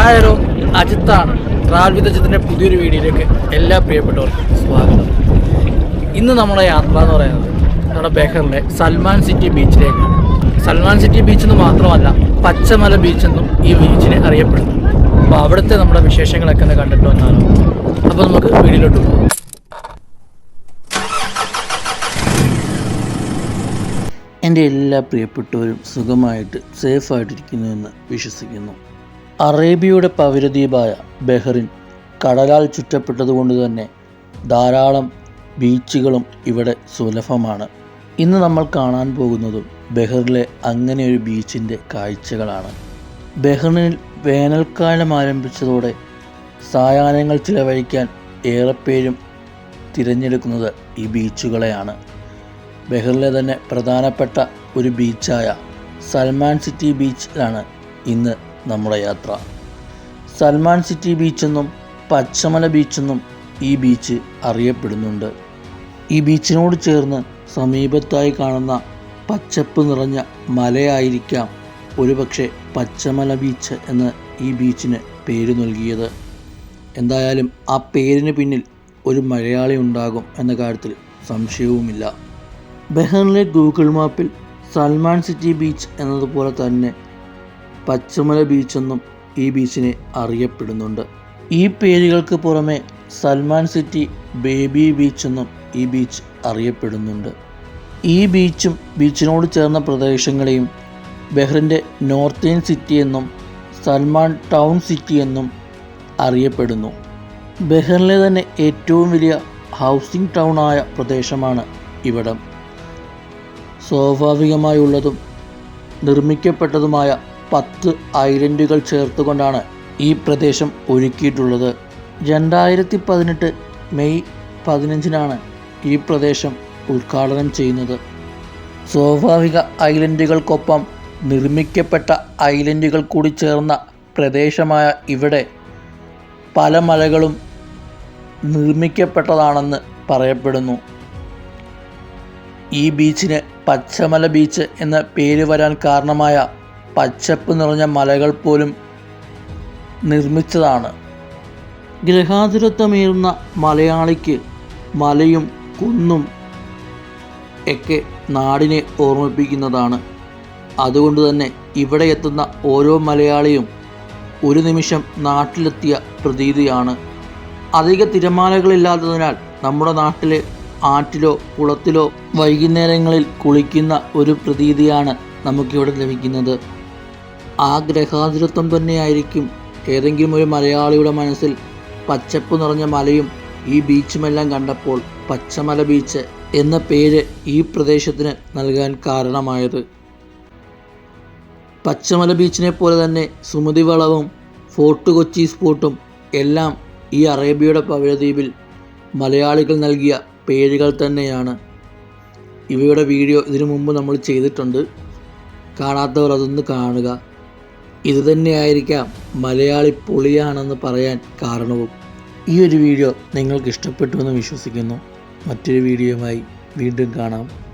Hi hello അജിത്താണ് travel with അജിത്തിന്റെ പുതിയൊരു വീഡിയോയിലേക്ക് എല്ലാ പ്രിയപ്പെട്ടവർക്കും സ്വാഗതം. ഇന്ന് നമ്മുടെ യാത്ര എന്ന് പറയുന്നത് നമ്മുടെ ബെഹറിലെ സൽമാൻ സിറ്റി ബീച്ചിലേക്കാണ്. സൽമാൻ സിറ്റി ബീച്ച് എന്ന് മാത്രമല്ല പച്ചമല ബീച്ച് എന്നും ഈ ബീച്ചിനെ അറിയപ്പെടുന്നു. അപ്പോൾ അവിടുത്തെ നമ്മുടെ വിശേഷങ്ങളൊക്കെ ഒന്ന് കണ്ടിട്ട് വന്നാലോ. അപ്പോൾ നമുക്ക് വീഡിയോയിലോട്ട് പോകാം. എന്റെ എല്ലാ പ്രിയപ്പെട്ടവരും സുഖമായിട്ട് സേഫായിട്ടിരിക്കുന്നുവെന്ന് വിശ്വസിക്കുന്നു. അറേബ്യയുടെ പൗരദ്വീപായ ബഹ്റിൻ കടലാൽ ചുറ്റപ്പെട്ടതുകൊണ്ട് തന്നെ ധാരാളം ബീച്ചുകളും ഇവിടെ സുലഭമാണ്. ഇന്ന് നമ്മൾ കാണാൻ പോകുന്നതും ബഹ്റിലെ അങ്ങനെ ഒരു ബീച്ചിന്റെ കാഴ്ചകളാണ്. ബഹ്റിനിൽ വേനൽക്കാലം ആരംഭിച്ചതോടെ സായാഹ്നങ്ങൾ ചിലവഴിക്കാൻ ഏറെപ്പേരും തിരഞ്ഞെടുക്കുന്നത് ഈ ബീച്ചുകളെയാണ്. ബഹ്റിലെ തന്നെ പ്രധാനപ്പെട്ട ഒരു ബീച്ചായ സൽമാൻ സിറ്റി ബീച്ചിലാണ് ഇന്ന് നമ്മുടെ യാത്ര. സൽമാൻ സിറ്റി ബീച്ചെന്നും പച്ചമല ബീച്ചെന്നും ഈ ബീച്ച് അറിയപ്പെടുന്നുണ്ട്. ഈ ബീച്ചിനോട് ചേർന്ന് സമീപത്തായി കാണുന്ന പച്ചപ്പ് നിറഞ്ഞ മലയായിരിക്കാം ഒരുപക്ഷെ പച്ചമല ബീച്ച് എന്ന് ഈ ബീച്ചിന് പേര് നൽകിയത്. എന്തായാലും ആ പേരിന് പിന്നിൽ ഒരു മലയാളി ഉണ്ടാകും എന്ന കാര്യത്തിൽ സംശയവുമില്ല. ബെഹറിലെ ഗൂഗിൾ മാപ്പിൽ സൽമാൻ സിറ്റി ബീച്ച് എന്നതുപോലെ തന്നെ പച്ചമല ബീച്ചെന്നും ഈ ബീച്ചിനെ അറിയപ്പെടുന്നുണ്ട്. ഈ പേരുകൾക്ക് പുറമെ സൽമാൻ സിറ്റി ബേബി ബീച്ചെന്നും ഈ ബീച്ച് അറിയപ്പെടുന്നുണ്ട്. ഈ ബീച്ചും ബീച്ചിനോട് ചേർന്ന പ്രദേശങ്ങളെയും ബെഹ്റിന്റെ നോർത്തേൺ സിറ്റി എന്നും സൽമാൻ ടൗൺ സിറ്റി എന്നും അറിയപ്പെടുന്നു. ബെഹ്റിലെ തന്നെ ഏറ്റവും വലിയ ഹൗസിംഗ് ടൗൺ ആയ പ്രദേശമാണ് ഇവിടം. സ്വാഭാവികമായുള്ളതും നിർമ്മിക്കപ്പെട്ടതുമായ പത്ത് ഐലൻഡുകൾ ചേർത്തുകൊണ്ടാണ് ഈ പ്രദേശം ഒരുക്കിയിട്ടുള്ളത്. രണ്ടായിരത്തി പതിനെട്ട് മെയ് പതിനഞ്ചിനാണ് ഈ പ്രദേശം ഉദ്ഘാടനം ചെയ്യുന്നത്. സ്വാഭാവിക ഐലൻഡുകൾക്കൊപ്പം നിർമ്മിക്കപ്പെട്ട ഐലൻഡുകൾ കൂടി ചേർന്ന പ്രദേശമായ ഇവിടെ പല മലകളും നിർമ്മിക്കപ്പെട്ടതാണെന്ന് പറയപ്പെടുന്നു. ഈ ബീച്ചിന് പച്ചമല ബീച്ച് എന്ന പേര് വരാൻ കാരണമായ പച്ചപ്പ് നിറഞ്ഞ മലകൾ പോലും നിർമ്മിച്ചതാണ്. ഗ്രഹാതുരത്വമേറുന്ന മലയാളിക്ക് മലയും കുന്നും ഒക്കെ നാടിനെ ഓർമ്മിപ്പിക്കുന്നതാണ്. അതുകൊണ്ട് തന്നെ ഇവിടെ എത്തുന്ന ഓരോ മലയാളിയും ഒരു നിമിഷം നാട്ടിലെത്തിയ പ്രതീതിയാണ്. അധിക തിരമാലകളില്ലാത്തതിനാൽ നമ്മുടെ നാട്ടിലെ ആറ്റിലോ കുളത്തിലോ വൈകുന്നേരങ്ങളിൽ കുളിക്കുന്ന ഒരു പ്രതീതിയാണ് നമുക്കിവിടെ ലഭിക്കുന്നത്. ആ ഗ്രഹാതിരത്വം തന്നെയായിരിക്കും. ഏതെങ്കിലും ഒരു മലയാളിയുടെ മനസ്സിൽ പച്ചപ്പ് നിറഞ്ഞ മലയും ഈ ബീച്ചുമെല്ലാം കണ്ടപ്പോൾ പച്ചമല ബീച്ച് എന്ന പേര് ഈ പ്രദേശത്തിന് നൽകാൻ കാരണമായത്. പച്ചമല ബീച്ചിനെ പോലെ തന്നെ സുമതി വളവും ഫോർട്ട് കൊച്ചി സ്പോട്ടും എല്ലാം ഈ അറേബ്യയുടെ പവിഴദ്വീപിൽ മലയാളികൾ നൽകിയ പേരുകൾ തന്നെയാണ്. ഇവയുടെ വീഡിയോ ഇതിനു മുമ്പ് നമ്മൾ ചെയ്തിട്ടുണ്ട്. കാണാത്തവർ അതൊന്ന് കാണുക. ഇത് തന്നെയായിരിക്കാം മലയാളി പൊളിയാണെന്ന് പറയാൻ കാരണവും. ഈ ഒരു വീഡിയോ നിങ്ങൾക്ക് ഇഷ്ടപ്പെട്ടു എന്ന് വിശ്വസിക്കുന്നു. മറ്റൊരു വീഡിയോയുമായി വീണ്ടും കാണാം.